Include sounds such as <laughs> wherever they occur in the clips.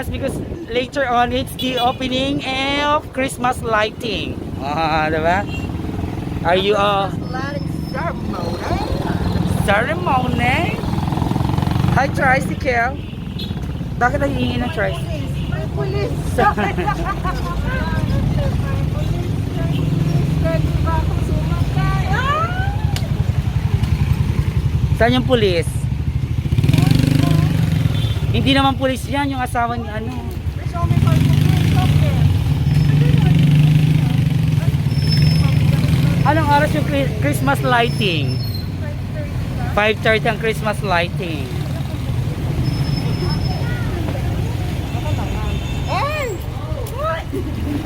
Christmas because later on it's the opening of Christmas lighting. Ah, diba? Are you uh Lighting ceremony. ceremony? Hi, Tricycle. Bakit ang hihingi ng tricycle? May. Sa- May? Ah! Saan yung pulis? Hindi naman pulis yan, yung asawa ni ano. Anong oras yung Chri- Christmas lighting? 5.30 ang Christmas lighting. Ay!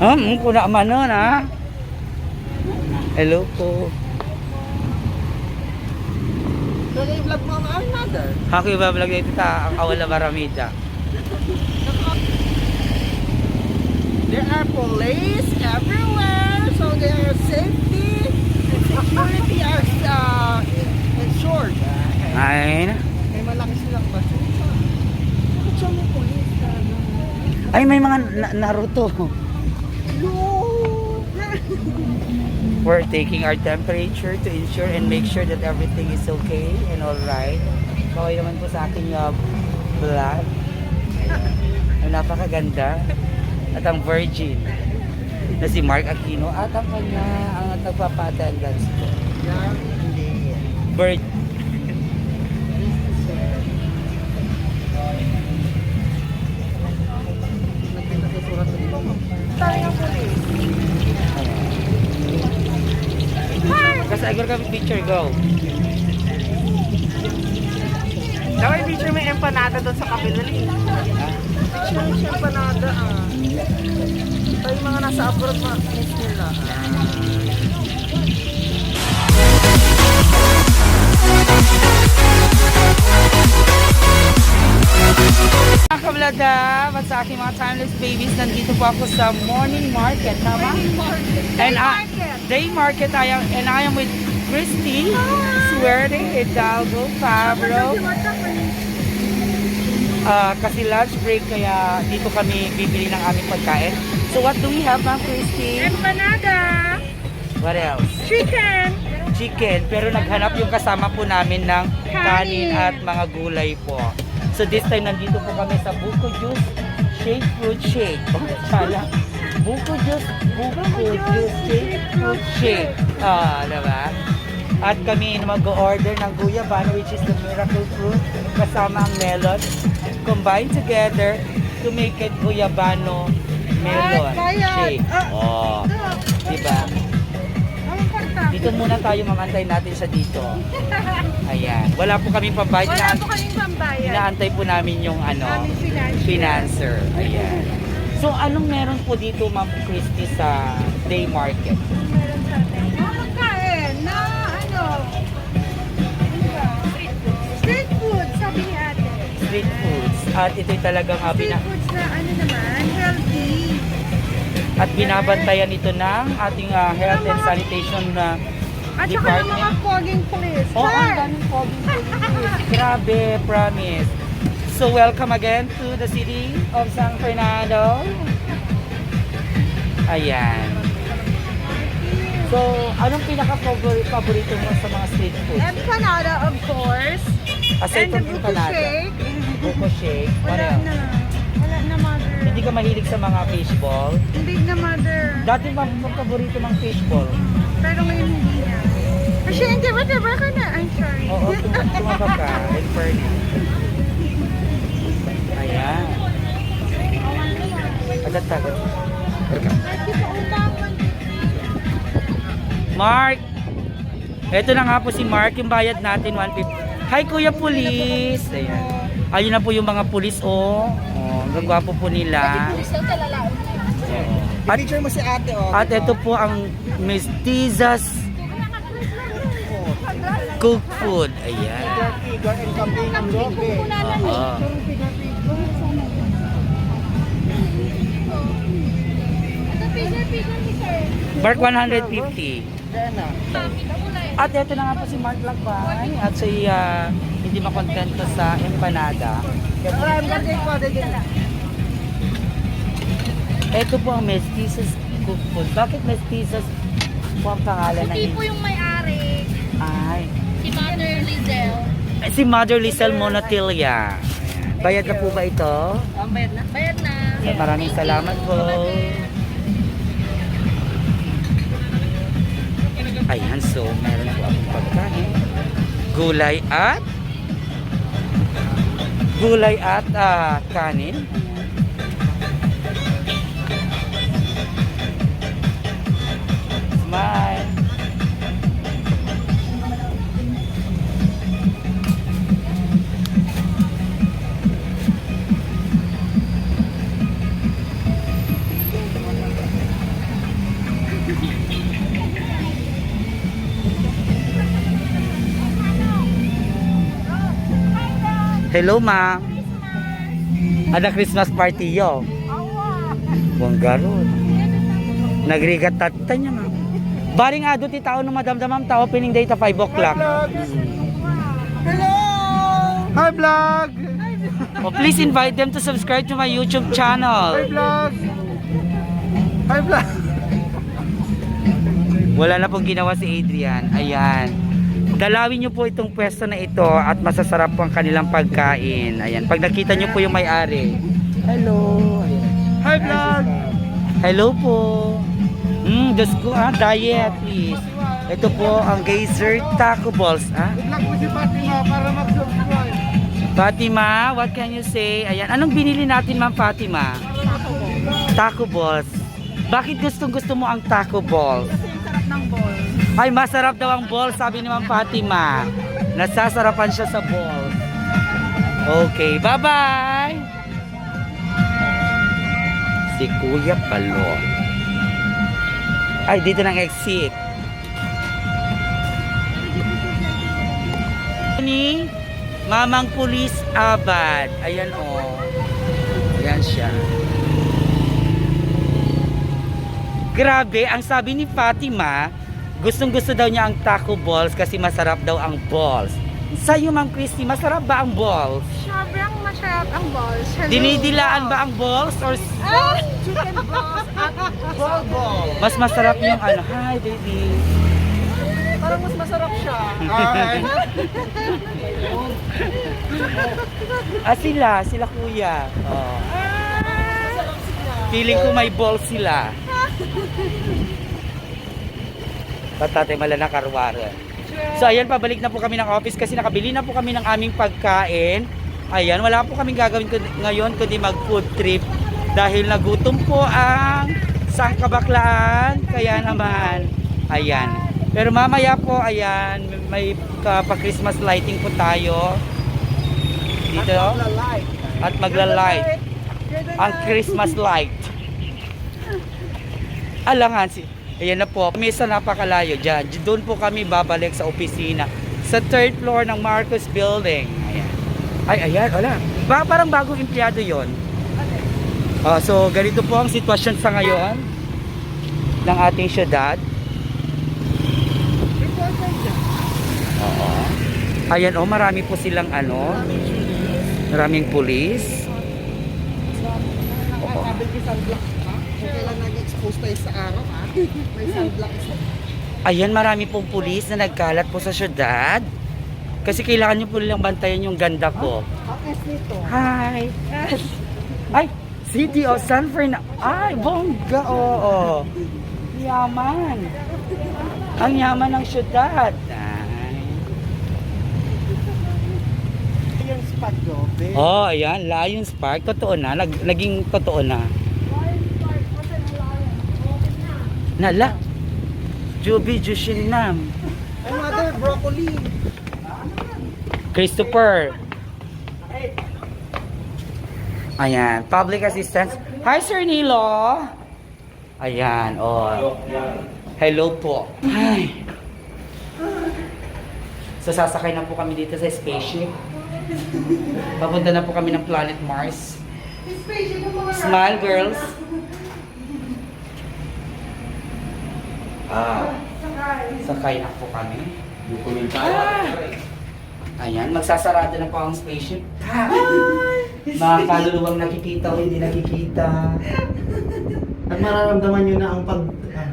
Hmm, kuna man nun ha. Hello po. Dali vlog mo ang another. Ako yung bablog dito ang awala maramida. There are police everywhere, so there are safety and security are uh, ensured. Ay, May malaki silang basura. Bakit siya may police? ay may mga na- Naruto. No! <laughs> We're taking our temperature to ensure and make sure that everything is okay and alright. Okay naman po sa akin yung vlog. Ang napakaganda. At ang virgin na si Mark Aquino at ang kanya ang nagpapa-attendance ko. Bird. Tayo Kasi agor kami picture, go. Daw yung picture may empanada doon sa kabila eh. Picture siya empanada ah. Tayo yung mga nasa abroad ma miss nila. Mga kablada, at sa aking mga timeless babies, nandito po ako sa morning market, tama? And I, day market, I am, and I am with Christy, Suerte, Hidalgo, Pablo, uh, kasi lunch break, kaya dito kami bibili ng aming pagkain. So what do we have, Ma'am Christy? Empanada! What else? Chicken! Chicken, pero naghanap yung kasama po namin ng kanin Kanin. at mga gulay po. So this time nandito po kami sa Buko Juice Shake Fruit Shake. Oh, <laughs> chala. Buko Juice, Buko Juice Shake Fruit Shake. Ah, diba? At kami mag-order ng guyabano which is the miracle fruit kasama ang melon. Combined together to make it guyabano melon kaya- shake. ah. Oh, diba? Dito muna tayo mamantay natin siya dito. Ayan. Wala po kaming pambayad. Wala po kaming pambayad. inaantay po namin yung ano, financer. Ayan. So, anong meron po dito, Ma'am Christy, sa day market? Meron sa atin. Mga pagkain na ano? ano ba? Street food, sabi ni ate. Street foods. At ito'y talagang uh, Street bina- foods na ano naman, healthy. at binabantayan ito ng ating uh, health and sanitation na At saka ng mga department. fogging police. Oo, oh, ang Sir! daming police. Grabe, promise. So, welcome again to the city of San Fernando. Ayan. So, anong pinaka-paborito mo sa mga street foods? Empanada, of course. Aside And the from buko empanada, shake. buko shake, what Wala else? na. Wala na, mother. Hindi ka mahilig sa mga fishball? Hindi na, mother. Dati ba ang paborito mong fishball? Pero ngayon hindi na. Kasi hindi, whatever ka na. I'm sorry. Oo, tum- tumaba ka. In fairness. Ayan. Agad agad. Mark! Ito na nga po si Mark, yung bayad natin, 150. Hi Kuya Pulis! Ayan. Ayun na po yung mga pulis, oh. Oh, ang gwapo po nila. Oo. At, Picture mo si ate, oh. at ito po ang Mestizas Cook Food. Ayan. Figure and campaign ng Lobe. Oo. Mark 150. Dena. At ito na nga po si Mark Lakbay at si ah, hindi makontento sa empanada. Ito po ang Mestizas Cook Food. Bakit Mestizas po ang pangalan ng Hindi po yung may-ari. Ay, Si Mother Lizelle. eh, si Mother Lizelle Monatilia. Bayad na po ba ito? Oh, bayad na. Bayad na. Ay, maraming salamat po. Ayan, so meron po akong pagkain. Gulay at gulay at ah, kanin. Smile. Hello, ma'am. Ada Christmas party yo. Buang garot. Nagrigat tata niya, ma'am. Baring ado ti tao no madamdamam tao pining data 5 o'clock. Hello! Hi, vlog! Oh, please invite them to subscribe to my YouTube Hi, channel. vlog! Hi, vlog! Wala na pong ginawa si Adrian. Ayan. Dalawin niyo po itong pwesto na ito at masasarap po ang kanilang pagkain. Ayan. Pag nakita niyo po yung may-ari. Hello. Ayan. Hi, vlog! Hello po. Hmm, Diyos ko ah, diet please. Ito po ang Geyser Taco Balls. Ah? Mo si Fatima para mag-subscribe. Fatima, what can you say? Ayan, anong binili natin ma'am Fatima? Taco Balls. Bakit gustong gusto mo ang Taco Balls? Sarap ng ball. Ay, masarap daw ang balls, sabi ni ma'am Fatima. Nasasarapan siya sa balls. Okay, bye-bye! Si Kuya Palo. Ay, dito ng exit. Ni Mamang Pulis Abad. Ayan o. Oh. Ayan siya. Grabe, ang sabi ni Fatima, gustong gusto daw niya ang taco balls kasi masarap daw ang balls. Sa'yo, Ma'am Christy, masarap ba ang balls? Sobrang masarap ang balls. Hello. Dinidilaan ba ang balls or Ah! Chicken balls at ball ball. mas masarap yung ano? Hi, baby. Parang mas masarap siya. Hi. Ah, sila, sila kuya. Oh. Feeling ko may balls sila. Patate malala karwara. So ayan, pabalik na po kami ng office kasi nakabili na po kami ng aming pagkain. Ayan, wala po kaming gagawin ngayon kundi mag food trip dahil nagutom po ang sangkabaklaan. Kaya naman, ayan. Pero mamaya po, ayan, may pa-Christmas lighting po tayo. Dito. At magla-light ang Christmas light. Alangan si Ayan na po, kami sa napakalayo dyan. Doon po kami babalik sa opisina. Sa third floor ng Marcos Building. Ayan. Ay, ayan, wala. Ba, parang bagong empleyado yon. Ah, so, ganito po ang sitwasyon sa ngayon ng ating syudad. Oo. Ayan, oh, marami po silang ano, maraming pulis. Ki sunblock ha? Kung kailan nag-expose tayo sa araw ha? May sunblock isa. Ayan, marami pong pulis na nagkalat po sa syudad. Kasi kailangan nyo po nilang bantayan yung ganda ko. Akes nito. Hi! Ay, City of San Fernando. Ay, bongga, oo. Yaman. Ang yaman ng syudad. Ay. Ko. babe. Oh, ayan, Lions Park. Totoo na. Nag, naging totoo na. Nala. Juby Jushinam. Ay, mother, broccoli. Christopher. Ayan, public assistance. Hi, Sir Nilo. Ayan, oh. Hello po. Hi. So, sasakay na po kami dito sa spaceship. Papunta na po kami ng planet Mars. Smile, girls. Ah, sakay na po kami. Dokumentaryo. Ah. Ayan, magsasarado na po ang spaceship. Ah. Mga kaluluwang nakikita o hindi nakikita. At mararamdaman nyo na ang pag... ah,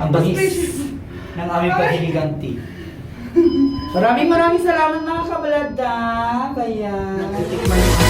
ang bagis ng aming paghiliganti. Maraming maraming salamat mga kabalada. Kaya... Nagtitikman yung...